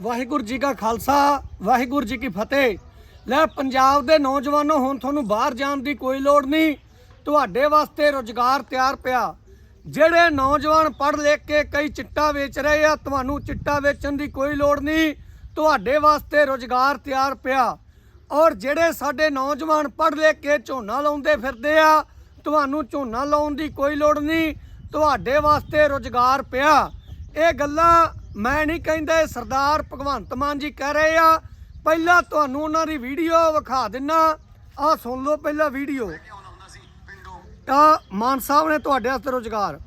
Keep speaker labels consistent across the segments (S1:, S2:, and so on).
S1: ਵਾਹਿਗੁਰੂ ਜੀ ਕਾ ਖਾਲਸਾ, ਵਾਹਿਗੁਰੂ ਜੀ ਕੀ ਫਤਿਹ। ਲੈ, ਪੰਜਾਬ ਦੇ ਨੌਜਵਾਨੋ, ਹੁਣ ਤੁਹਾਨੂੰ ਬਾਹਰ ਜਾਣ ਦੀ ਕੋਈ ਲੋੜ ਨਹੀਂ। ਤੁਹਾਡੇ ਵਾਸਤੇ ਰੋਜ਼ਗਾਰ ਤਿਆਰ ਪਿਆ। ਜਿਹੜੇ ਨੌਜਵਾਨ ਪੜ੍ਹ ਲਿਖ ਕੇ ਕਈ ਚਿੱਟਾ ਵੇਚ ਰਹੇ ਆ, ਤੁਹਾਨੂੰ ਚਿੱਟਾ ਵੇਚਣ ਦੀ ਕੋਈ ਲੋੜ ਨਹੀਂ। ਤੁਹਾਡੇ ਵਾਸਤੇ ਰੋਜ਼ਗਾਰ ਤਿਆਰ ਪਿਆ। ਔਰ ਜਿਹੜੇ ਸਾਡੇ ਨੌਜਵਾਨ ਪੜ੍ਹ ਲਿਖ ਕੇ ਝੋਨਾ ਲਾਉਂਦੇ ਫਿਰਦੇ ਆ, ਤੁਹਾਨੂੰ ਝੋਨਾ ਲਾਉਣ ਦੀ ਕੋਈ ਲੋੜ ਨਹੀਂ। ਤੁਹਾਡੇ ਵਾਸਤੇ ਰੋਜ਼ਗਾਰ ਪਿਆ। ਇਹ ਗੱਲਾਂ ਮੈਂ ਨਹੀਂ ਕਹਿੰਦਾ ਸਰਦਾਰ ਭਗਵੰਤ ਮਾਨ ਜੀ ਕਹਿ ਰਹੇ ਆ। ਪਹਿਲਾਂ ਤੁਹਾਨੂੰ ਉਹਨਾਂ ਦੀ ਵੀਡੀਓ ਵਿਖਾ ਦਿੰਨਾ। ਆਹ ਸੁਣ ਲਓ ਪਹਿਲਾਂ ਵੀਡੀਓ
S2: ਆਉਂਦਾ
S1: ਤਾਂ ਮਾਨ ਸਾਹਿਬ ਨੇ ਤੁਹਾਡੇ ਵਾਸਤੇ ਰੋਜ਼ਗਾਰ।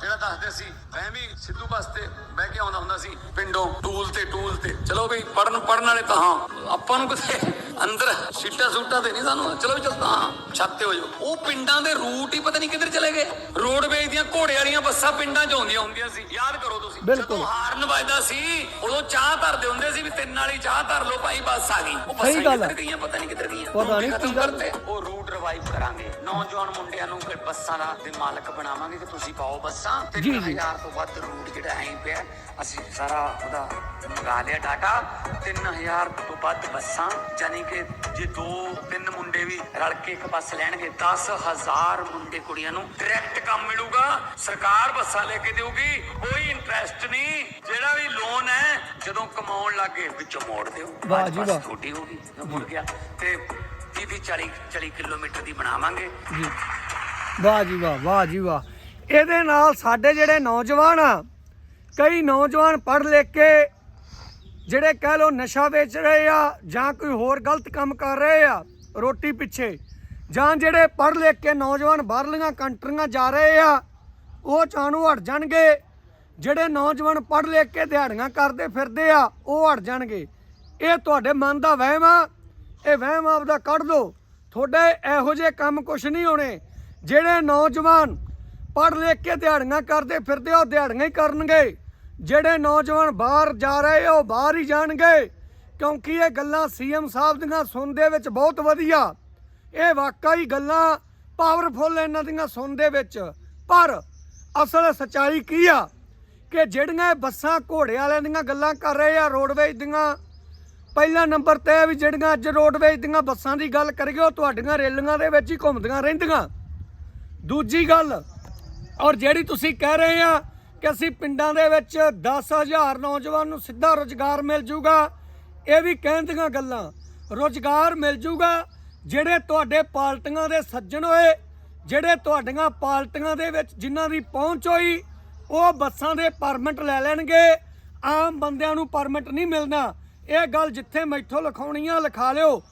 S2: ਜਿਹੜਾ ਦੱਸਦੇ ਸੀ, ਮੈਂ ਵੀ ਸਿੱਧੂ ਬੱਸ ਤੇ ਬਹਿ ਕੇ ਆਉਂਦਾ ਹੁੰਦਾ ਸੀ, ਪਿੰਡੋਂ, ਟੂਲ ਤੇ ਟੂਲ ਤੇ। ਚਲੋ ਵੀ ਪੜਨ ਪੜਨ ਵਾਲੇ ਤਾਂ ਹਾਂ। ਆਪਾਂ ਨੂੰ ਕਿਤੇ ਅੰਦਰ ਸੀਟਾਂ ਸੂਟਾਂ ਤੇ ਨਹੀਂ ਸਾਨੂੰ। ਚਲੋ ਵੀ ਚੱਲਦਾ ਛੱਤ ਤੇ ਹੋ ਜਾਓ। ਉਹ ਪਿੰਡਾਂ ਦੇ ਰੂਟ ਹੀ ਪਤਾ ਨਹੀਂ ਕਿੱਧਰ ਚਲੇ ਗਏ। ਰੋਡਵੇਜ ਦੀਆਂ ਘੋੜੇ ਵਾਲੀਆਂ ਬੱਸਾਂ ਪਿੰਡਾਂ 'ਚ ਆਉਂਦੀਆਂ ਹੁੰਦੀਆਂ ਸੀ। ਯਾਦ ਕਰੋ ਤੁਸੀਂ। ਜਦੋਂ ਹਾਰਨ ਵੱਜਦਾ ਸੀ ਉਦੋਂ ਚਾਹ ਧਰਦੇ ਹੁੰਦੇ ਸੀ ਵੀ ਤਿੰਨ ਵਾਲੀ ਚਾਹ ਧਰ ਲਓ ਭਾਈ ਬੱਸ ਆ ਗਈ। ਉਹ ਬੱਸਾਂ। ਕਿੱਧਰ ਗਈਆਂ ਪਤਾ ਨਹੀਂ ਕਿੱਧਰ ਗਈਆਂ।
S1: ਪਤਾ ਨਹੀਂ ਕੀ।
S2: ਕਰਤੇ। ਉਹ ਰੂਟ ਰਿਵਾਈਵ ਕਰਾਂਗੇ। ਨੌਜਵਾਨ ਮੁੰਡਿਆਂ ਨੂੰ ਫਿਰ ਬੱਸਾਂ ਦਾ ਦੇ ਮਾਲਕ ਬਣਾਵਾਂਗੇ ਕਿ ਤੁਸੀਂ ਪਾਓ ਬੱਸਾਂ। ਤੇ
S1: ਜੀ, ਜੀ।
S2: 3000 ਤੋਂ ਵੱਧ ਰੂਟ ਜਿਹੜਾ ਐਂ ਪਿਆ ਅਸੀਂ ਸਾਰਾ ਉਹਦਾ ਮੰਗਾ ਲਿਆ ਡਾਟਾ। 3000 ਤੋਂ ਵੱਧ ਬੱਸਾਂ ਯਾਨੀ ਕਿ ਜੇ ਦੋ ਤਿੰਨ ਮੁੰਡੇ ਵੀ ਰਲ ਕੇ ਇੱਕ ਬੱਸ ਲੈਣਗੇ 10000 ਮੁੰਡੇ ਕੁੜੀਆਂ ਨੂੰ ਡਾਇਰੈਕਟ ਕੰਮ ਮਿਲੂਗਾ। ਸਰਕਾਰ ਬੱਸਾਂ ਲੈ ਕੇ ਦੇਊਗੀ ਕੋਈ ਇੰਟਰਸਟ ਨਹੀਂ। ਜਿਹੜਾ ਵੀ ਲੋਨ ਹੈ ਜਦੋਂ ਕਮਾਉਣ ਲੱਗੇ ਵਿੱਚੋਂ ਮੋੜ ਦਿਓ।
S1: ਵਾਹ ਜੀ
S2: ਬੱਸ
S1: ਵਾਹ।
S2: ਛੋਟੀ ਹੋ ਗਈ ਮੁੜ ਗਿਆ। ਤੇ 30 40 40 ਕਿਲੋਮੀਟਰ ਦੀ ਬਣਾਵਾਂਗੇ।
S1: ਜੀ। ਵਾਹ ਜੀ ਵਾਹ ਵਾਹ ਜੀ ਵਾਹ। ਇਹਦੇ ਨਾਲ ਸਾਡੇ ਜਿਹੜੇ ਨੌਜਵਾਨ ਆ ਕਈ ਨੌਜਵਾਨ ਪੜ੍ਹ ਲਿਖ ਕੇ ਜਿਹੜੇ ਕਹਿ ਲੋ ਨਸ਼ਾ ਵੇਚ ਰਹੇ ਆ ਜਾਂ ਕੋਈ ਹੋਰ ਗਲਤ ਕੰਮ ਕਰ ਰਹੇ ਆ ਰੋਟੀ ਪਿੱਛੇ ਜਾਂ ਜਿਹੜੇ ਪੜ੍ਹ ਲਿਖ ਕੇ ਨੌਜਵਾਨ ਬਾਹਰਲੀਆਂ ਕੰਟਰੀਆਂ ਜਾ ਰਹੇ ਆ ਉਹ ਚਾਣੂ ਹਟ ਜਾਣਗੇ। ਜਿਹੜੇ ਨੌਜਵਾਨ ਪੜ੍ਹ ਲਿਖ ਕੇ ਦਿਹਾੜੀਆਂ ਕਰਦੇ ਫਿਰਦੇ ਆ ਉਹ ਹਟ ਜਾਣਗੇ। ਇਹ ਤੁਹਾਡੇ ਮਨ ਦਾ ਵਹਿਮ ਆ। ਇਹ ਵਹਿਮ ਆਪਦਾ ਕੱਢ ਦਿਓ ਤੁਹਾਡੇ ਇਹੋ ਜਿਹੇ ਕੰਮ ਕੁਛ ਨਹੀਂ ਹੋਣੇ। ਜਿਹੜੇ ਨੌਜਵਾਨ ਪੜ੍ਹ ਲਿਖ ਕੇ ਦਿਹਾੜੀਆਂ ਕਰਦੇ ਫਿਰਦੇ ਆ, ਉਹ ਦਿਹਾੜੀਆਂ ਹੀ ਕਰਨਗੇ। ਜਿਹੜੇ ਨੌਜਵਾਨ ਬਾਹਰ ਜਾ ਰਹੇ ਆ, ਉਹ ਬਾਹਰ ਹੀ ਜਾਣਗੇ। ਕਿਉਂਕਿ ਇਹ ਗੱਲਾਂ ਸੀਐਮ ਸਾਹਿਬ ਦੀਆਂ ਸੁਣਦੇ ਵਿੱਚ ਬਹੁਤ ਵਧੀਆ। ਇਹ ਵਾਕਈ ਗੱਲਾਂ ਪਾਵਰਫੁੱਲ ਇਹਨਾਂ ਦੀਆਂ ਸੁਣਦੇ ਵਿੱਚ। ਪਰ ਅਸਲ ਸਚਾਈ ਕੀ ਆ? ਕਿ ਜਿਹੜੀਆਂ ਬੱਸਾਂ ਘੋੜੇ ਵਾਲਿਆਂ ਦੀਆਂ ਗੱਲਾਂ ਕਰ ਰਹੇ ਆ ਰੋਡਵੇਜ ਦੀਆਂ ਪਹਿਲਾ ਨੰਬਰ ਤੇ ਵੀ ਜਿਹੜੀਆਂ ਅੱਜ ਰੋਡਵੇਜ ਦੀਆਂ ਬੱਸਾਂ ਦੀ ਗੱਲ ਕਰੀਏ ਉਹ ਤੁਹਾਡੀਆਂ ਰੇਲੀਆਂ ਦੇ ਵਿੱਚ ਹੀ ਘੁੰਮਦੀਆਂ ਰਹਿੰਦੀਆਂ। ਦੂਜੀ ਗੱਲ ਔਰ ਜਿਹੜੀ ਤੁਸੀਂ ਕਹਿ ਰਹੇ ਆ ਕਿ ਅਸੀਂ ਪਿੰਡਾਂ ਦੇ ਵਿੱਚ 10000 ਨੌਜਵਾਨ ਨੂੰ ਸਿੱਧਾ ਰੋਜ਼ਗਾਰ ਮਿਲ ਜੂਗਾ। ਇਹ ਵੀ ਕਹਿਣ ਦੀਆਂ ਗੱਲਾਂ। ਰੋਜ਼ਗਾਰ ਮਿਲ ਜੂਗਾ, ਜਿਹੜੇ ਤੁਹਾਡੇ ਪਾਰਟੀਆਂ ਦੇ ਸੱਜਣ ਹੋਏ, ਜਿਹੜੇ ਤੁਹਾਡੀਆਂ ਪਾਰਟੀਆਂ ਦੇ ਵਿੱਚ ਜਿਨ੍ਹਾਂ ਦੀ ਪਹੁੰਚ ਹੋਈ, ਉਹ ਬੱਸਾਂ ਦੇ ਪਰਮਿਟ ਲੈ ਲੈਣਗੇ। ਆਮ ਬੰਦਿਆਂ ਨੂੰ ਪਰਮਿਟ ਨਹੀਂ ਮਿਲਣਾ। ਇਹ ਗੱਲ ਜਿੱਥੇ ਮੈਥੋਂ ਲਿਖਾਉਣੀ ਆ ਲਿਖਾ ਲਿਓ।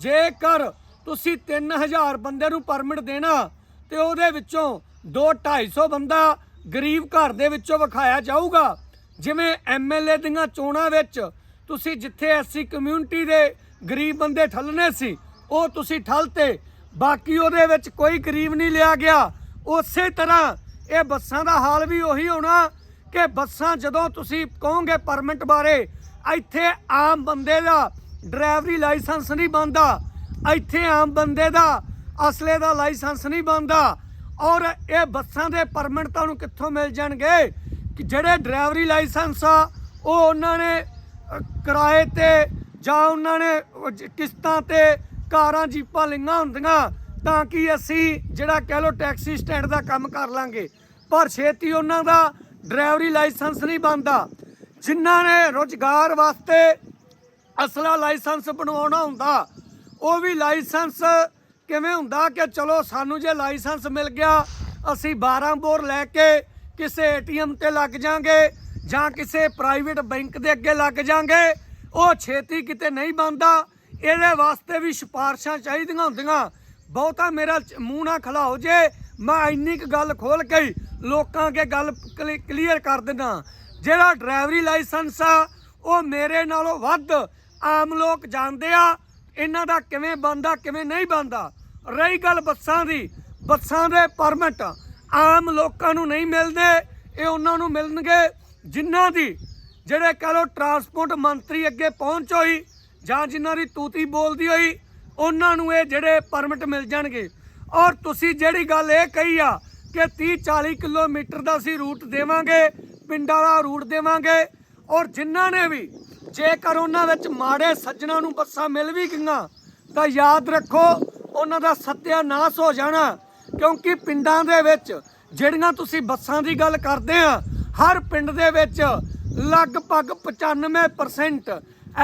S1: ਜੇਕਰ ਤੁਸੀਂ 3000 ਬੰਦੇ ਨੂੰ ਪਰਮਿਟ ਦੇਣਾ, ਤੇ ਉਹਦੇ ਵਿੱਚੋਂ 2 250 ਬੰਦਾ ਗਰੀਬ ਘਰ ਦੇ ਵਿੱਚੋਂ ਵਿਖਾਇਆ ਜਾਊਗਾ। ਜਿਵੇਂ ਐਮਐਲਏ ਦੀਆਂ ਚੋਣਾਂ ਵਿੱਚ ਤੁਸੀਂ ਜਿੱਥੇ ਐਸਸੀ ਕਮਿਊਨਿਟੀ ਦੇ ਗਰੀਬ ਬੰਦੇ ਠੱਲਣੇ ਸੀ, ਉਹ ਤੁਸੀਂ ਠੱਲਤੇ ਬਾਕੀ ਉਹਦੇ ਵਿੱਚ ਕੋਈ ਗਰੀਬ ਨਹੀਂ ਲਿਆ ਗਿਆ। ਉਸੇ ਤਰ੍ਹਾਂ ਇਹ ਬੱਸਾਂ ਦਾ ਹਾਲ ਵੀ ਉਹੀ ਹੋਣਾ ਕਿ ਬੱਸਾਂ ਜਦੋਂ ਤੁਸੀਂ ਕਹੋਗੇ ਪਰਮਿਟ ਬਾਰੇ, ਇੱਥੇ ਆਮ ਬੰਦੇ ਦਾ ਡਰਾਈਵਰੀ ਲਾਇਸੈਂਸ ਨਹੀਂ ਬਣਦਾ। ਇੱਥੇ ਆਮ ਬੰਦੇ ਦਾ ਅਸਲੇ ਦਾ ਲਾਇਸੈਂਸ ਨਹੀਂ ਬਣਦਾ। ਔਰ ਇਹ ਬੱਸਾਂ ਦੇ ਪਰਮਿਟ ਤੁਹਾਨੂੰ ਕਿੱਥੋਂ ਮਿਲ ਜਾਣਗੇ? ਕਿ ਜਿਹੜੇ ਡਰਾਈਵਰੀ ਲਾਇਸੈਂਸ ਆ, ਉਹ ਉਹਨਾਂ ਨੇ ਕਿਰਾਏ ਤੇ ਜਾਂ ਉਹਨਾਂ ਨੇ ਕਿਸ਼ਤਾਂ ਤੇ ਕਾਰਾਂ, ਜੀਪਾਂ ਲਈਆਂ ਹੁੰਦੀਆਂ ਤਾਂ ਕਿ ਅਸੀਂ ਜਿਹੜਾ ਕਹਿ ਲੋ ਟੈਕਸੀ ਸਟੈਂਡ ਦਾ ਕੰਮ ਕਰ ਲਾਂਗੇ। ਪਰ ਛੇਤੀ ਉਹਨਾਂ ਦਾ ਡਰਾਈਵਰੀ ਲਾਇਸੈਂਸ ਨਹੀਂ ਬਣਦਾ। ਜਿਨ੍ਹਾਂ ਨੇ ਰੋਜ਼ਗਾਰ ਵਾਸਤੇ ਅਸਲਾ ਲਾਇਸੈਂਸ ਬਣਵਾਉਣਾ ਹੁੰਦਾ, ਉਹ ਵੀ ਲਾਇਸੈਂਸ ਕਿਵੇਂ ਹੁੰਦਾ ਕਿ ਚਲੋ ਸਾਨੂੰ ਜੇ ਲਾਇਸੈਂਸ ਮਿਲ ਗਿਆ, ਅਸੀਂ 12 ਬੋਰ ਲੈ ਕੇ ਕਿਸੇ ਏਟੀਐਮ ਤੇ ਲੱਗ ਜਾਾਂਗੇ ਜਾਂ ਕਿਸੇ ਪ੍ਰਾਈਵੇਟ ਬੈਂਕ ਦੇ ਅੱਗੇ ਲੱਗ ਜਾਾਂਗੇ, ਉਹ ਛੇਤੀ ਕਿਤੇ ਨਹੀਂ ਬਣਦਾ। ਇਹਦੇ ਵਾਸਤੇ ਵੀ ਸਿਫਾਰਸ਼ਾਂ ਚਾਹੀਦੀਆਂ ਹੁੰਦੀਆਂ। ਬਹੁਤਾ ਮੇਰਾ ਚ- ਮੂੰਹ ਨਾ ਖਲਾਓ ਜੇ, ਮੈਂ ਇੰਨੀ ਕੁ ਗੱਲ ਖੋਲ ਕੇ ਹੀ ਲੋਕਾਂ ਅੱਗੇ ਗੱਲ ਕਲੀਅਰ ਕਰ ਦਿੰਦਾ। ਜਿਹੜਾ ਡਰਾਈਵਰੀ ਲਾਇਸੈਂਸ ਆ, ਉਹ ਮੇਰੇ ਨਾਲੋਂ ਵੱਧ ਆਮ ਲੋਕ ਜਾਣਦੇ ਆ। ਇਹਨਾਂ ਦਾ ਕਿਵੇਂ ਬੰਦਾ ਕਿਵੇਂ ਨਹੀਂ ਬੰਦਾ ਰਹੀ ਗੱਲ ਬੱਸਾਂ ਦੀ। ਬੱਸਾਂ ਦੇ ਪਰਮਿਟ ਆਮ ਲੋਕਾਂ ਨੂੰ ਨਹੀਂ ਮਿਲਦੇ। ਇਹ ਉਹਨਾਂ ਨੂੰ ਮਿਲਣਗੇ ਜਿਨ੍ਹਾਂ ਦੀ, ਜਿਹੜੇ ਕਹ ਲੋ ਟਰਾਂਸਪੋਰਟ ਮੰਤਰੀ ਅੱਗੇ ਪਹੁੰਚ ਹੋਈ ਜਾਂ ਜਿਨ੍ਹਾਂ ਦੀ ਤੂਤੀ ਬੋਲਦੀ ਹੋਈ, ਉਹਨਾਂ ਨੂੰ ਇਹ ਜਿਹੜੇ ਪਰਮਿਟ ਮਿਲ ਜਾਣਗੇ। ਔਰ ਤੁਸੀਂ ਜਿਹੜੀ ਗੱਲ ਇਹ ਕਹੀ ਆ ਕਿ 30 40 ਕਿਲੋਮੀਟਰ ਦਾ ਅਸੀਂ ਰੂਟ ਦੇਵਾਂਗੇ, ਪਿੰਡਾਂ ਦਾ ਰੂਟ ਦੇਵਾਂਗੇ, ਔਰ ਜਿਨ੍ਹਾਂ ਨੇ ਵੀ ਜੇਕਰ ਉਹਨਾਂ ਵਿੱਚ ਮਾੜੇ ਸੱਜਣਾ ਨੂੰ ਬੱਸਾਂ ਮਿਲ ਵੀ ਗਈਆਂ, ਤਾਂ ਯਾਦ ਰੱਖੋ ਉਹਨਾਂ ਦਾ ਸਤਿਆਨਾਸ਼ ਹੋ ਜਾਣਾ। ਕਿਉਂਕਿ ਪਿੰਡਾਂ ਦੇ ਵਿੱਚ ਜਿਹੜੀਆਂ ਤੁਸੀਂ ਬੱਸਾਂ ਦੀ ਗੱਲ ਕਰਦੇ ਆ, ਹਰ ਪਿੰਡ ਦੇ ਵਿੱਚ ਲਗਭਗ 95%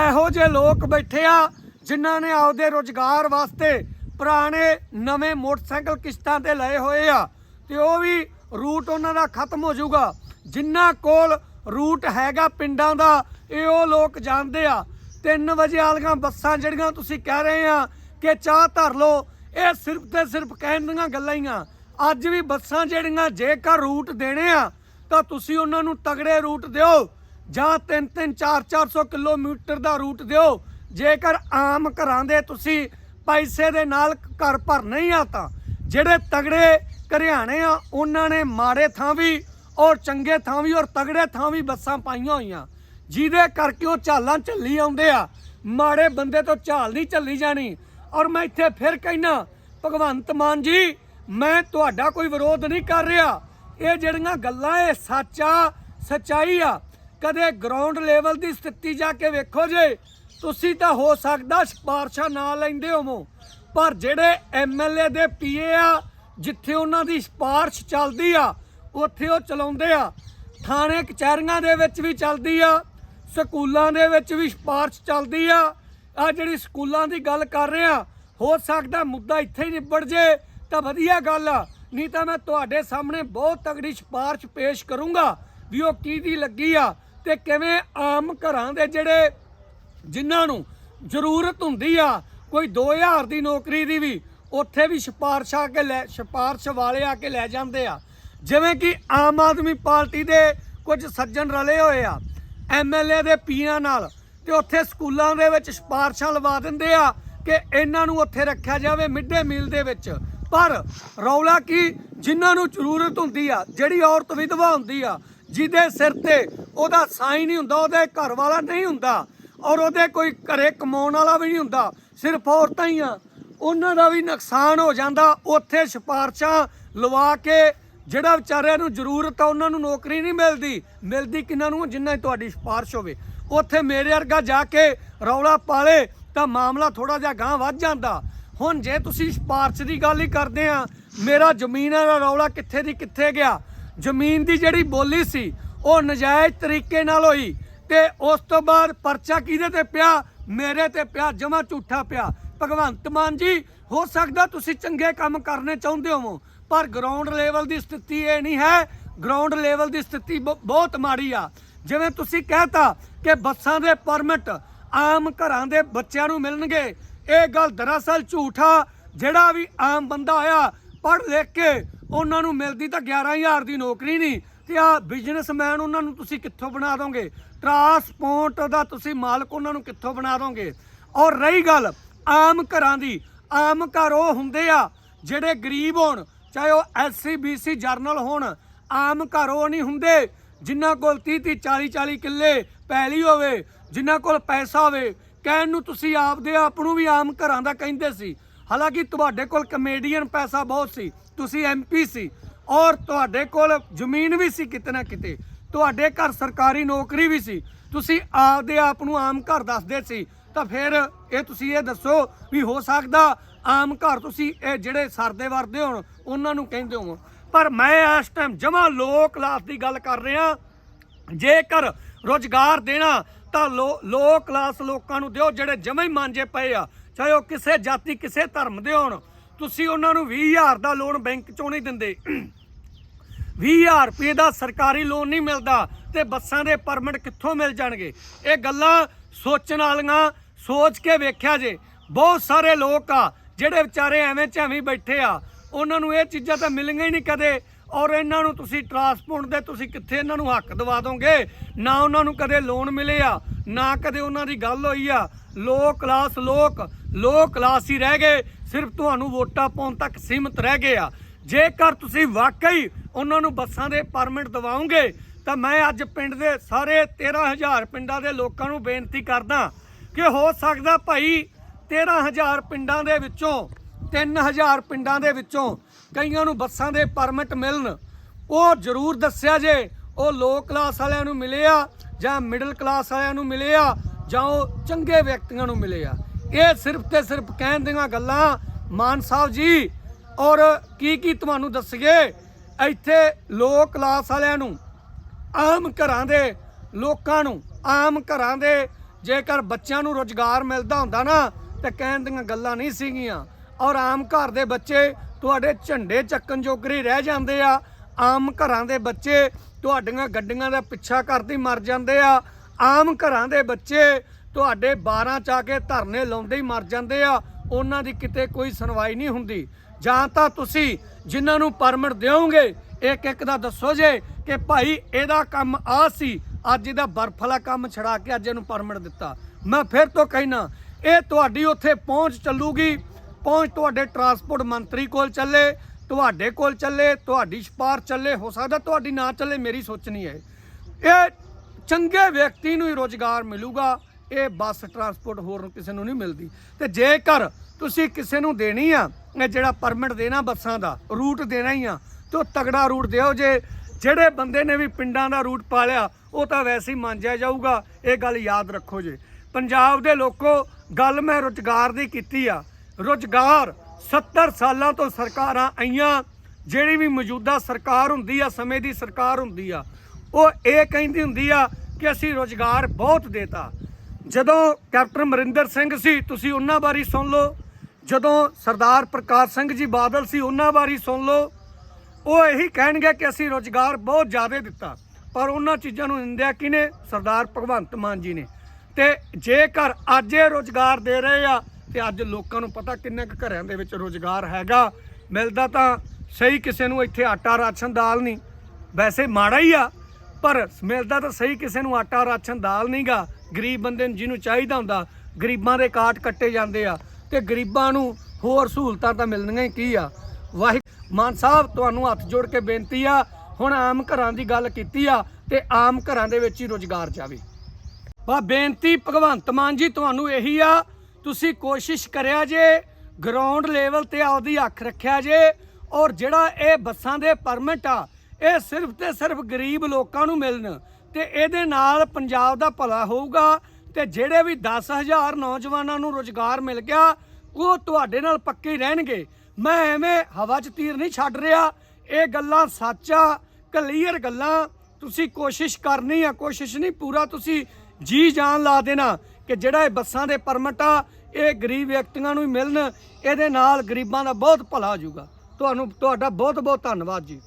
S1: ਇਹੋ ਜਿਹੇ ਲੋਕ ਬੈਠੇ ਆ, ਜਿਨ੍ਹਾਂ ਨੇ ਆਪਦੇ ਰੋਜ਼ਗਾਰ ਵਾਸਤੇ ਪੁਰਾਣੇ ਨਵੇਂ ਮੋਟਰਸਾਈਕਲ ਕਿਸ਼ਤਾਂ ਤੇ ਲਏ ਹੋਏ ਆ। ਤੇ ਉਹ ਵੀ ਰੂਟ ਉਹਨਾਂ ਦਾ ਖਤਮ ਹੋ ਜਾਊਗਾ। ਜਿਨ੍ਹਾਂ ਕੋਲ ਰੂਟ ਹੈਗਾ ਪਿੰਡਾਂ ਦਾ, ਇਹ ਉਹ ਲੋਕ ਜਾਣਦੇ ਆ। 3 ਵਜੇ ਵਾਲੀਆਂ ਬੱਸਾਂ ਜਿਹੜੀਆਂ ਤੁਸੀਂ ਕਹਿ ਰਹੇ ਆ ਕਿ ਚਾਹ ਧਰ ਲਓ ਇਹ ਸਿਰਫ ਤੇ ਸਿਰਫ ਕਹਿਣ ਦੀਆਂ ਗੱਲਾਂ ਹੀ ਆ। ਅੱਜ ਵੀ ਬੱਸਾਂ ਜਿਹੜੀਆਂ ਜੇਕਰ ਰੂਟ ਦੇਣੇ ਆ, ਤਾਂ ਤੁਸੀਂ ਉਹਨਾਂ ਨੂੰ ਤਗੜੇ ਰੂਟ ਦਿਓ। ਜਾਂ 3-3 4-400 ਕਿਲੋਮੀਟਰ ਦਾ ਰੂਟ ਦਿਓ। ਜੇਕਰ ਆਮ ਘਰਾਂ ਦੇ ਤੁਸੀਂ ਪੈਸੇ ਦੇ ਨਾਲ ਘਰ ਭਰ ਨਹੀਂ ਆ ਤਾਂ, ਜਿਹੜੇ ਤਗੜੇ ਘਰਿਆਣੇ ਆ, ਉਹਨਾਂ ਨੇ ਮਾੜੇ ਥਾਂ ਵੀ ਔਰ ਚੰਗੇ ਥਾਂ ਵੀ ਔਰ ਤਗੜੇ ਥਾਂ ਵੀ ਬੱਸਾਂ ਪਾਈਆਂ ਹੋਈਆਂ। ਜਿਹਦੇ ਕਰਕੇ ਉਹ ਝਾਲਾਂ ਚੱਲੀ ਆਉਂਦੇ ਆ। ਮਾੜੇ ਬੰਦੇ ਤੋਂ ਝਾਲ ਨਹੀਂ ਚੱਲੀ ਜਾਣੀ। ਔਰ ਮੈਂ ਇੱਥੇ ਫਿਰ ਕਹਿਣਾ ਭਗਵੰਤ ਮਾਨ ਜੀ, ਮੈਂ ਤੁਹਾਡਾ ਕੋਈ ਵਿਰੋਧ ਨਹੀਂ ਕਰ ਰਿਹਾ। ਇਹ ਜਿਹੜੀਆਂ ਗੱਲਾਂ ਇਹ ਸੱਚਾ ਸਚਾਈ ਆ, ਕਦੇ ਗਰਾਊਂਡ ਲੈਵਲ ਦੀ ਸਥਿਤੀ ਜਾ ਕੇ ਵੇਖੋ ਜੇ, ਤੁਸੀਂ ਤਾਂ ਹੋ ਸਕਦਾ ਸਿਫਾਰਸ਼ਾਂ ਨਾ ਲੈਂਦੇ ਹੋਵੋ। ਪਰ ਜਿਹੜੇ ਐਮਐਲਏ ਦੇ ਪੀਏ ਆ, ਜਿੱਥੇ ਉਹਨਾਂ ਦੀ ਸਿਫਾਰਸ਼ ਚੱਲਦੀ ਆ, ਉੱਥੇ ਉਹ ਚਲਾਉਂਦੇ ਆ। ਥਾਣੇ, ਕਚਹਿਰੀਆਂ ਦੇ ਵਿੱਚ ਵੀ ਚੱਲਦੀ ਆ, ਸਕੂਲਾਂ ਦੇ ਵਿੱਚ ਵੀ ਸਿਫਾਰਸ਼ ਚੱਲਦੀ ਆ। ਆ ਜਿਹੜੀ ਸਕੂਲਾਂ ਦੀ ਗੱਲ ਕਰ ਰਿਹਾ, ਹੋ ਸਕਦਾ ਮੁੱਦਾ ਇੱਥੇ ਹੀ ਨਿਬੜ ਜੇ, ਤਾਂ ਵਧੀਆ ਗੱਲ ਆ। ਨਹੀਂ ਤਾਂ ਮੈਂ ਤੁਹਾਡੇ ਸਾਹਮਣੇ ਬਹੁਤ ਤਗੜੀ ਸਿਫਾਰਸ਼ ਪੇਸ਼ ਕਰੂੰਗਾ ਵੀ ਉਹ ਕਿਹਦੀ ਲੱਗੀ ਆ ਤੇ ਕਿਵੇਂ ਆਮ ਘਰਾਂ ਦੇ ਜਿਹੜੇ ਜਿਨ੍ਹਾਂ ਨੂੰ ਜ਼ਰੂਰਤ ਹੁੰਦੀ ਆ, ਕੋਈ 2000 ਦੀ ਨੌਕਰੀ ਦੀ ਵੀ, ਉੱਥੇ ਵੀ ਸਿਫਾਰਸ਼ ਆ ਕੇ ਲੈ, ਸਿਫਾਰਸ਼ ਵਾਲੇ ਆ ਕੇ ਲੈ ਜਾਂਦੇ ਆ। ਜਿਵੇਂ ਕਿ ਆਮ ਆਦਮੀ ਪਾਰਟੀ ਦੇ ਕੁਝ ਸੱਜਣ ਰਲੇ ਹੋਏ ਆ ਐਮਐਲਏ ਦੇ ਪੀਆਂ ਨਾਲ। ਤੇ ਉੱਥੇ ਸਕੂਲਾਂ ਦੇ ਵਿੱਚ ਸਿਫਾਰਸ਼ਾਂ ਲਵਾ ਦਿੰਦੇ ਆ ਕਿ ਇਹਨਾਂ ਨੂੰ ਉੱਥੇ ਰੱਖਿਆ ਜਾਵੇ ਮਿੱਡੇ ਮੀਲ ਦੇ ਵਿੱਚ। ਪਰ ਰੌਲਾ ਕੀ? ਜਿਨ੍ਹਾਂ ਨੂੰ ਜ਼ਰੂਰਤ ਹੁੰਦੀ ਆ, ਜਿਹੜੀ ਔਰਤ ਵਿਧਵਾ ਹੁੰਦੀ ਆ, ਜਿਹਦੇ ਸਿਰ ਤੇ ਉਹਦਾ ਸਾਈ ਨਹੀਂ ਹੁੰਦਾ, ਉਹਦੇ ਘਰ ਵਾਲਾ ਨਹੀਂ ਹੁੰਦਾ ਔਰ ਉਹਦੇ ਕੋਈ ਘਰੇ ਕਮਾਉਣ ਵਾਲਾ ਵੀ ਨਹੀਂ ਹੁੰਦਾ, ਸਿਰਫ ਔਰਤਾਂ ਹੀ ਆ। ਉਹਨਾਂ ਦਾ ਵੀ ਨੁਕਸਾਨ ਹੋ ਜਾਂਦਾ, ਉੱਥੇ ਸਿਫਾਰਸ਼ਾਂ ਲਵਾ ਕੇ ਜਿਹੜਾ ਵਿਚਾਰਿਆਂ ਨੂੰ ਜ਼ਰੂਰਤ ਆ, ਉਹਨਾਂ ਨੂੰ ਨੌਕਰੀ ਨਹੀਂ ਮਿਲਦੀ। ਮਿਲਦੀ ਕਿਹਨਾਂ ਨੂੰ? ਜਿੰਨਾ ਤੁਹਾਡੀ ਸਿਫਾਰਸ਼ ਹੋਵੇ। ਉੱਥੇ ਮੇਰੇ ਵਰਗਾ ਜਾ ਕੇ ਰੌਲਾ ਪਾਲੇ ਤਾਂ ਮਾਮਲਾ ਥੋੜਾ ਜਿਹਾ ਗਾਂ ਵੱਧ ਜਾਂਦਾ। ਹੁਣ ਜੇ ਤੁਸੀਂ ਸਿਫਾਰਸ਼ ਦੀ ਗੱਲ ਹੀ ਕਰਦੇ ਆ, ਮੇਰਾ ਜ਼ਮੀਨਾਂ ਦਾ ਰੌਲਾ ਕਿੱਥੇ ਦੀ ਕਿੱਥੇ ਗਿਆ? ਜ਼ਮੀਨ ਦੀ ਜਿਹੜੀ ਬੋਲੀ ਸੀ, ਉਹ ਨਜਾਇਜ਼ ਤਰੀਕੇ ਨਾਲ ਹੋਈ ਤੇ ਉਸ ਤੋਂ ਬਾਅਦ ਪਰਚਾ ਕਿਹਦੇ ਤੇ ਪਿਆ? ਮੇਰੇ ਤੇ ਪਿਆ, ਜਮਾ ਝੂਠਾ ਪਿਆ। ਭਗਵੰਤ ਮਾਨ ਜੀ, ਹੋ ਸਕਦਾ ਤੁਸੀਂ ਚੰਗੇ ਕੰਮ ਕਰਨੇ ਚਾਹੁੰਦੇ ਹੋਵੋ, ਪਰ ਗਰਾਊਂਡ ਲੈਵਲ ਦੀ ਸਥਿਤੀ ਇਹ ਨਹੀਂ ਹੈ। ਗਰਾਊਂਡ ਲੈਵਲ ਦੀ ਸਥਿਤੀ ਬ- ਬਹੁਤ ਮਾੜੀ ਆ। ਜਿਵੇਂ ਤੁਸੀਂ ਕਹਿਤਾ ਕਿ ਬੱਸਾਂ ਦੇ ਪਰਮਿਟ ਆਮ ਘਰਾਂ ਦੇ ਬੱਚਿਆਂ ਨੂੰ ਮਿਲਣਗੇ। ਇਹ ਗੱਲ ਦਰਅਸਲ ਝੂਠਾ, ਜਿਹੜਾ ਵੀ ਆਮ ਬੰਦਾ ਆਇਆ ਪੜ੍ਹ ਲਿਖ ਕੇ ਉਹਨਾਂ ਨੂੰ ਮਿਲਦੀ ਤਾਂ 11000 ਦੀ ਨੌਕਰੀ ਨਹੀਂ, ਤੇ ਆ ਬਿਜ਼ਨਸਮੈਨ ਉਹਨਾਂ ਨੂੰ ਤੁਸੀਂ ਕਿੱਥੋਂ ਬਣਾ ਦੋਗੇ? ਟਰਾਂਸਪੋਰਟ ਦਾ ਤੁਸੀਂ ਮਾਲਕ ਉਹਨਾਂ ਨੂੰ ਕਿੱਥੋਂ ਬਣਾ ਦੋਗੇ? ਔਰ ਰਹੀ ਗੱਲ, ਆਮ ਘਰਾਂ ਦੀ, ਆਮ ਘਰ ਉਹ ਹੁੰਦੇ ਆ ਜਿਹੜੇ ਗਰੀਬ ਹੋਣ, ਚਾਹੇ ਉਹ ਐਸਸੀ ਬੀਸੀ ਜਰਨਲ ਹੋਣ, ਆਮ ਘਰ ਉਹ ਨਹੀਂ ਹੁੰਦੇ ਜਿਨ੍ਹਾਂ ਕੋਲ 30 30 40 40 ਕਿੱਲੇ ਪੈਲੀ ਹੋਵੇ, ਜਿਨ੍ਹਾਂ ਕੋਲ ਪੈਸਾ ਹੋਵੇ, ਕਹਿਣ ਨੂੰ ਤੁਸੀਂ ਆਪਦੇ ਆਪ ਨੂੰ ਵੀ ਆਮ ਘਰਾਂ ਦਾ ਕਹਿੰਦੇ ਸੀ। ਹਾਲਾਂਕਿ ਤੁਹਾਡੇ ਕੋਲ ਕਮੇਡੀਅਨ ਪੈਸਾ ਬਹੁਤ ਸੀ, ਤੁਸੀਂ ਐਮਪੀ ਸੀ ਔਰ ਤੁਹਾਡੇ ਕੋਲ ਜ਼ਮੀਨ ਵੀ ਸੀ ਕਿਤੇ ਨਾ ਕਿਤੇ। ਤੁਹਾਡੇ ਘਰ ਸਰਕਾਰੀ ਨੌਕਰੀ ਵੀ ਸੀ, ਤੁਸੀਂ ਆਪਦੇ ਆਪ ਨੂੰ ਆਮ ਘਰ ਦੱਸਦੇ ਸੀ। ਤਾਂ ਫਿਰ ਇਹ ਤੁਸੀਂ ਇਹ ਦੱਸੋ ਵੀ ਹੋ ਸਕਦਾ ਆਮ ਘਰ ਤੁਸੀਂ ਇਹ ਜਿਹੜੇ ਸਰਦੇ ਵਰਦੇ ਹੋਣ, ਉਹਨਾਂ ਨੂੰ ਕਹਿੰਦੇ ਹੋ ਪਰ ਮੈਂ ਇਸ ਟਾਈਮ ਜਮਾ ਲੋ ਕਲਾਸ ਦੀ ਗੱਲ ਕਰ ਰਿਹਾ। ਜੇਕਰ ਰੋਜ਼ਗਾਰ ਦੇਣਾ, ਤਾਂ ਲੋ ਕਲਾਸ ਲੋਕਾਂ ਨੂੰ ਦਿਓ ਜਿਹੜੇ ਜਮੇ ਹੀ ਮਾਂਜੇ ਪਏ ਆ। ਚਾਹੇ ਉਹ ਕਿਸੇ ਜਾਤੀ, ਕਿਸੇ ਧਰਮ ਦੇ ਹੋਣ। ਤੁਸੀਂ ਉਹਨਾਂ ਨੂੰ 20000 ਦਾ ਲੋਨ ਬੈਂਕ ਚੋਂ ਨਹੀਂ ਦਿੰਦੇ। 20000 ਰੁਪਏ ਦਾ ਸਰਕਾਰੀ ਲੋਨ ਨਹੀਂ ਮਿਲਦਾ ਤੇ ਬੱਸਾਂ ਦੇ ਪਰਮਿਟ ਕਿੱਥੋਂ ਮਿਲ ਜਾਣਗੇ? ਇਹ ਗੱਲਾਂ ਸੋਚਣ ਵਾਲੀਆਂ ਸੋਚ ਕੇ ਵੇਖਿਆ ਜੇ। ਬਹੁਤ ਸਾਰੇ ਲੋਕ ਆ ਜਿਹੜੇ ਵਿਚਾਰੇ ਐਵੇਂ ਝਾਵੇਂ ਬੈਠੇ ਆ। ਉਹਨਾਂ ਨੂੰ ਇਹ ਚੀਜ਼ਾਂ ਤਾਂ ਮਿਲਣਗੀਆਂ ਹੀ ਨਹੀਂ ਕਦੇ। ਔਰ ਇਹਨਾਂ ਨੂੰ ਤੁਸੀਂ ਟਰਾਂਸਪੋਰਟ ਦੇ ਤੁਸੀਂ ਕਿੱਥੇ ਇਹਨਾਂ ਨੂੰ ਹੱਕ ਦਵਾ ਦੋਗੇ? ਨਾ ਉਹਨਾਂ ਨੂੰ ਕਦੇ ਲੋਨ ਮਿਲੇ ਆ, ਨਾ ਕਦੇ ਉਹਨਾਂ ਦੀ ਗੱਲ ਹੋਈ ਆ। ਲੋ ਕਲਾਸ ਲੋਕ ਲੋ ਕਲਾਸ ਹੀ ਰਹਿ ਗਏ। ਸਿਰਫ ਤੁਹਾਨੂੰ ਵੋਟਾਂ ਪਾਉਣ ਤੱਕ ਸੀਮਤ ਰਹਿ ਗਏ ਆ। ਜੇਕਰ ਤੁਸੀਂ ਵਾਕਈ ਉਹਨਾਂ ਨੂੰ ਬੱਸਾਂ ਦੇ ਪਰਮਿਟ ਦਿਵਾਓਗੇ, ਤਾਂ ਮੈਂ ਅੱਜ ਪਿੰਡ ਦੇ ਸਾਰੇ 13000 ਪਿੰਡਾਂ ਦੇ ਲੋਕਾਂ ਨੂੰ ਬੇਨਤੀ ਕਰਦਾ ਕਿ ਹੋ ਸਕਦਾ ਭਾਈ 13000 ਪਿੰਡਾਂ ਦੇ ਵਿੱਚੋਂ 3000 ਪਿੰਡਾਂ ਦੇ ਵਿੱਚੋਂ ਕਈਆਂ ਨੂੰ ਬੱਸਾਂ ਦੇ ਪਰਮਿਟ ਮਿਲਣ। ਉਹ ਜ਼ਰੂਰ ਦੱਸਿਆ ਜੇ ਉਹ ਲੋ ਕਲਾਸ ਵਾਲਿਆਂ ਨੂੰ ਮਿਲੇ ਆ ਜਾਂ ਮਿਡਲ ਕਲਾਸ ਵਾਲਿਆਂ ਨੂੰ ਮਿਲੇ ਆ ਜਾਂ ਉਹ ਚੰਗੇ ਵਿਅਕਤੀਆਂ ਨੂੰ ਮਿਲੇ ਆ। ਇਹ ਸਿਰਫ ਤੇ ਸਿਰਫ ਕਹਿਣ ਦੀਆਂ ਗੱਲਾਂ ਮਾਨ ਸਾਹਿਬ ਜੀ। ਔਰ ਕੀ ਕੀ ਤੁਹਾਨੂੰ ਦੱਸੀਏ, ਇੱਥੇ ਲੋ ਕਲਾਸ ਵਾਲਿਆਂ ਨੂੰ, ਆਮ ਘਰਾਂ ਦੇ ਲੋਕਾਂ ਨੂੰ, ਆਮ ਘਰਾਂ ਦੇ ਜੇਕਰ ਬੱਚਿਆਂ ਨੂੰ ਰੋਜ਼ਗਾਰ ਮਿਲਦਾ ਹੁੰਦਾ ਨਾ, ਤੇ ਕਹਿਣ ਦੀਆਂ ਗੱਲਾਂ ਨਹੀਂ ਸੀਗੀਆਂ। ਔਰ ਆਮ ਘਰ ਦੇ ਬੱਚੇ ਤੁਹਾਡੇ ਝੰਡੇ ਚੱਕਣ ਜੋਗਰੇ ਰਹਿ ਜਾਂਦੇ ਆ। ਆਮ ਘਰਾਂ ਦੇ ਬੱਚੇ ਤੁਹਾਡੀਆਂ ਗੱਡੀਆਂ ਦਾ ਪਿੱਛਾ ਕਰਦੇ ਮਰ ਜਾਂਦੇ ਆ। ਆਮ ਘਰਾਂ ਦੇ ਬੱਚੇ ਤੁਹਾਡੇ 12 ਚ ਆ ਕੇ ਧਰਨੇ ਲਾਉਂਦੇ ਹੀ ਮਰ ਜਾਂਦੇ ਆ। ਉਹਨਾਂ ਦੀ ਕਿਤੇ ਕੋਈ ਸੁਣਵਾਈ ਨਹੀਂ ਹੁੰਦੀ। ਜਾਂ ਤਾਂ ਤੁਸੀਂ ਜਿਨ੍ਹਾਂ ਨੂੰ ਪਰਮਿਟ ਦਿਓਗੇ ਇੱਕ ਇੱਕ ਦਾ ਦੱਸੋ ਜੇ ਕਿ ਭਾਈ ਇਹਦਾ ਕੰਮ ਆ ਸੀ, ਅੱਜ ਇਹਦਾ ਬਰਫ ਵਾਲਾ ਕੰਮ ਛੜਾ ਕੇ ਅੱਜ ਇਹਨੂੰ ਪਰਮਿਟ ਦਿੱਤਾ। ਮੈਂ ਫਿਰ ਤੋਂ ਕਹਿਣਾ, ਇਹ ਤੁਹਾਡੀ ਉੱਥੇ ਪਹੁੰਚ ਚੱਲੂਗੀ। ਪਹੁੰਚ ਤੁਹਾਡੇ ਟਰਾਂਸਪੋਰਟ ਮੰਤਰੀ ਕੋਲ ਚੱਲੇ, ਤੁਹਾਡੇ ਕੋਲ ਚੱਲੇ, ਤੁਹਾਡੀ ਸਿਫਾਰਿਸ਼ ਚੱਲੇ, ਹੋ ਸਕਦਾ ਤੁਹਾਡੀ ਨਾ ਚੱਲੇ, ਮੇਰੀ ਸੋਚਣੀ ਹੈ। ਇਹ ਚੰਗੇ ਵਿਅਕਤੀ ਨੂੰ ਹੀ ਰੋਜ਼ਗਾਰ ਮਿਲੂਗਾ, ਇਹ ਬੱਸ ਟਰਾਂਸਪੋਰਟ ਹੋਰ ਨੂੰ ਕਿਸੇ ਨੂੰ ਨਹੀਂ ਮਿਲਦੀ। ਤੇ ਜੇਕਰ ਤੁਸੀਂ ਕਿਸੇ ਨੂੰ ਦੇਣੀ ਆ, ਇਹ ਜਿਹੜਾ ਪਰਮਿਟ ਦੇਣਾ ਬੱਸਾਂ ਦਾ, ਰੂਟ ਦੇਣਾ ਹੀ ਆ, ਤੇ ਉਹ ਤਗੜਾ ਰੂਟ ਦਿਓ ਜੇ, ਜਿਹੜੇ ਬੰਦੇ ਨੇ ਵੀ ਪਿੰਡਾਂ ਦਾ ਰੂਟ ਪਾਲਿਆ, ਉਹ ਤਾਂ ਵੈਸੇ ਹੀ ਮੰਨਿਆ ਜਾਊਗਾ, ਇਹ ਗੱਲ ਯਾਦ ਰੱਖੋ ਜੇ। ਪੰਜਾਬ ਦੇ ਲੋਕੋ, ਗੱਲ ਮੈਂ ਰੁਜ਼ਗਾਰ ਦੀ ਕੀਤੀ ਆ ਰੁਜ਼ਗਾਰ 70 ਸਾਲਾਂ ਤੋਂ ਸਰਕਾਰਾਂ ਆਈਆਂ, ਜਿਹੜੀ ਵੀ ਮੌਜੂਦਾ ਸਰਕਾਰ ਹੁੰਦੀ ਆ, ਸਮੇਂ ਦੀ ਸਰਕਾਰ ਹੁੰਦੀ ਆ, ਉਹ ਇਹ ਕਹਿੰਦੀ ਹੁੰਦੀ ਆ ਕਿ ਅਸੀਂ ਰੋਜ਼ਗਾਰ ਬਹੁਤ ਦੇਤਾ। ਜਦੋਂ ਕੈਪਟਨ ਅਮਰਿੰਦਰ ਸਿੰਘ ਸੀ, ਤੁਸੀਂ ਉਹਨਾਂ ਬਾਰੇ ਸੁਣ ਲਓ। ਜਦੋਂ ਸਰਦਾਰ ਪ੍ਰਕਾਸ਼ ਸਿੰਘ ਜੀ ਬਾਦਲ ਸੀ, ਉਹਨਾਂ ਬਾਰੇ ਸੁਣ ਲਓ। ਉਹ ਇਹੀ ਕਹਿਣਗੇ ਕਿ ਅਸੀਂ ਰੋਜ਼ਗਾਰ ਬਹੁਤ ਜ਼ਿਆਦਾ ਦਿੱਤਾ, ਪਰ ਉਹਨਾਂ ਚੀਜ਼ਾਂ ਨੂੰ ਨਿੰਦਿਆ ਕਿਨੇ ਸਰਦਾਰ ਭਗਵੰਤ ਮਾਨ ਜੀ ਨੇ। ਤੇ ਜੇਕਰ ਅੱਜ ਇਹ ਰੋਜ਼ਗਾਰ ਦੇ ਰਹੇ ਆ ਤੇ ਅੱਜ ਲੋਕਾਂ ਨੂੰ ਪਤਾ ਕਿੰਨੇ ਕੁ ਘਰਾਂ ਦੇ ਵਿੱਚ ਰੋਜ਼ਗਾਰ ਹੈਗਾ। ਮਿਲਦਾ ਤਾਂ ਸਹੀ ਕਿਸੇ ਨੂੰ ਇੱਥੇ ਆਟਾ ਰਾਸ਼ਨ ਦਾਲ ਨਹੀਂ। ਵੈਸੇ ਮਾੜਾ ਹੀ ਆ, ਪਰ ਮਿਲਦਾ ਤਾਂ ਸਹੀ ਕਿਸੇ ਨੂੰ ਆਟਾ ਰਾਸ਼ਨ ਦਾਲ ਨਹੀਂਗਾ ਗਰੀਬ ਬੰਦੇ ਨੂੰ ਜਿਹਨੂੰ ਚਾਹੀਦਾ ਹੁੰਦਾ, ਗਰੀਬਾਂ ਦੇ ਕਾਟ ਕੱਟੇ ਜਾਂਦੇ ਆ। ਤੇ ਗਰੀਬਾਂ ਨੂੰ ਹੋਰ ਸਹੂਲਤਾਂ ਤਾਂ ਮਿਲਣੀਆਂ ਹੀ ਕੀ ਆ। ਵਾਹਿ ਮਾਨ ਸਾਹਿਬ, ਤੁਹਾਨੂੰ ਹੱਥ ਜੋੜ ਕੇ ਬੇਨਤੀ ਆ, ਹੁਣ ਆਮ ਘਰਾਂ ਦੀ ਗੱਲ ਕੀਤੀ ਆ ਤੇ ਆਮ ਘਰਾਂ ਦੇ ਵਿੱਚ ਹੀ ਰੋਜ਼ਗਾਰ ਜਾਵੇ। ਬਾ ਬੇਨਤੀ ਭਗਵੰਤ ਮਾਨ ਜੀ, ਤੁਹਾਨੂੰ ਇਹੀ ਆ ਤੁਸੀਂ ਕੋਸ਼ਿਸ਼ ਕਰਿਆ ਜੇ ਗਰਾਊਂਡ ਲੈਵਲ ਤੇ ਆਪਦੀ ਅੱਖ ਰੱਖਿਆ ਜੇ, ਔਰ ਜਿਹੜਾ ਇਹ ਬੱਸਾਂ ਦੇ ਪਰਮਿਟ ਆ, ਇਹ ਸਿਰਫ ਤੇ ਸਿਰਫ ਗਰੀਬ ਲੋਕਾਂ ਨੂੰ ਮਿਲਣ, ਤੇ ਇਹਦੇ ਨਾਲ ਪੰਜਾਬ ਦਾ ਭਲਾ ਹੋਊਗਾ, ਤੇ ਜਿਹੜੇ ਵੀ 10000 ਨੌਜਵਾਨਾਂ ਨੂੰ ਰੋਜ਼ਗਾਰ ਮਿਲ ਗਿਆ, ਉਹ ਤੁਹਾਡੇ ਨਾਲ ਪੱਕੇ ਰਹਿਣਗੇ। ਮੈਂ ਐਵੇਂ ਹਵਾ 'ਚ ਤੀਰ ਨਹੀਂ ਛੱਡ ਰਿਹਾ, ਇਹ ਗੱਲਾਂ ਸੱਚ ਆ ਕਲੀਅਰ ਗੱਲਾਂ, ਤੁਸੀਂ ਕੋਸ਼ਿਸ਼ ਕਰਨੀ ਆ, ਕੋਸ਼ਿਸ਼ ਨਹੀਂ, ਪੂਰਾ ਤੁਸੀਂ ਜੀ ਜਾਨ ਲਾ ਦੇਣਾ। ਕਿ ਜਿਹੜਾ ਇਹ ਬੱਸਾਂ ਦੇ ਪਰਮਿਟ ਆ, ਇਹ ਗਰੀਬ ਵਿਅਕਤੀਆਂ ਨੂੰ ਹੀ ਮਿਲਣ, ਇਹਦੇ ਨਾਲ ਗਰੀਬਾਂ ਦਾ ਬਹੁਤ ਭਲਾ ਹੋ ਜਾਊਗਾ। ਤੁਹਾਨੂੰ, ਤੁਹਾਡਾ ਬਹੁਤ ਬਹੁਤ ਧੰਨਵਾਦ ਜੀ।